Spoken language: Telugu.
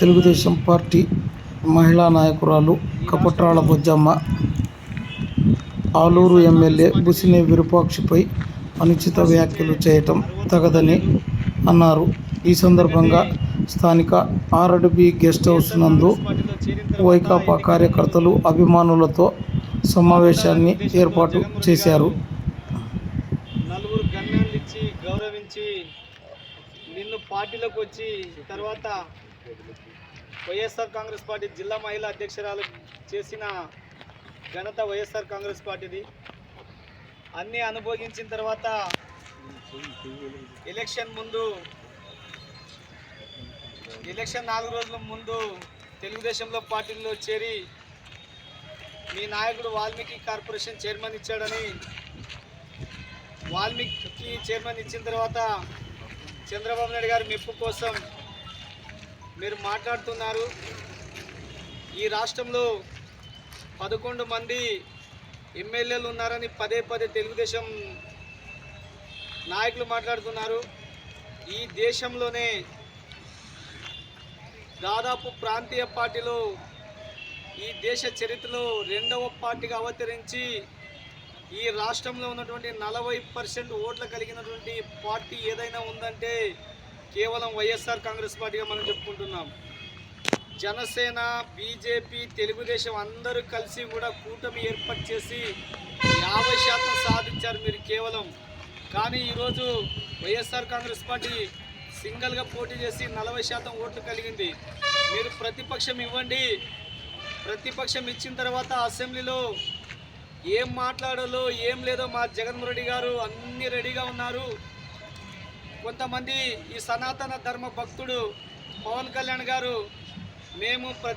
తెలుగుదేశం పార్టీ మహిళా నాయకురాలు కపట్రాల బొజ్జమ్మ. ఆలూరు ఎమ్మెల్యే బుసిని విరూపాక్షిపై అనుచిత వ్యాఖ్యలు చేయటం తగదని అన్నారు. ఈ సందర్భంగా స్థానిక ఆర్డబి గెస్ట్ హౌస్ నందు వైకాపా కార్యకర్తలు అభిమానులతో సమావేశాన్ని ఏర్పాటు చేశారు. నలుగురు గౌరవించి నిన్ను పార్టీలోకి వచ్చి తర్వాత వైఎస్ఆర్ కాంగ్రెస్ పార్టీ జిల్లా మహిళా అధ్యక్షురాలు చేసిన ఘనత వైఎస్ఆర్ కాంగ్రెస్ పార్టీది. అన్నీ అనుభవించిన తర్వాత ఎలక్షన్ ముందు ఎలక్షన్ నాలుగు రోజుల ముందు తెలుగుదేశంలో పార్టీలో చేరి మీ నాయకుడు వాల్మీకి కార్పొరేషన్ చైర్మన్ ఇచ్చాడని వాల్మీకి చైర్మన్ ఇచ్చిన తర్వాత చంద్రబాబు నాయుడు గారి మెప్పు కోసం మీరు మాట్లాడుతున్నారు. ఈ రాష్ట్రంలో పదకొండు మంది ఎమ్మెల్యేలు ఉన్నారని పదే పదే తెలుగుదేశం నాయకులు మాట్లాడుతున్నారు. ఈ దేశంలోనే దాదాపు ప్రాంతీయ పార్టీలో ఈ దేశ చరిత్రలో రెండవ పార్టీగా అవతరించి ఈ రాష్ట్రంలో ఉన్నటువంటి నలభై పర్సెంట్ ఓట్లు కలిగినటువంటి పార్టీ ఏదైనా ఉందంటే కేవలం వైఎస్ఆర్ కాంగ్రెస్ పార్టీగా మనం చెప్పుకుంటున్నాం. జనసేన బీజేపీ తెలుగుదేశం అందరూ కలిసి కూడా కూటమి ఏర్పాటు చేసి యాభై శాతం సాధించారు మీరు కేవలం. కానీ ఈరోజు వైఎస్ఆర్ కాంగ్రెస్ పార్టీ సింగిల్గా పోటీ చేసి నలభై శాతం ఓట్లు కలిగింది. మీరు ప్రతిపక్షం ఇవ్వండి. ప్రతిపక్షం ఇచ్చిన తర్వాత అసెంబ్లీలో ఏం మాట్లాడాలో ఏం లేదో మా జగన్మోహన్ రెడ్డి గారు అన్నీ రెడీగా ఉన్నారు. కొంతమంది ఈ సనాతన ధర్మ భక్తుడు పవన్ కళ్యాణ్ గారు మేము ప్ర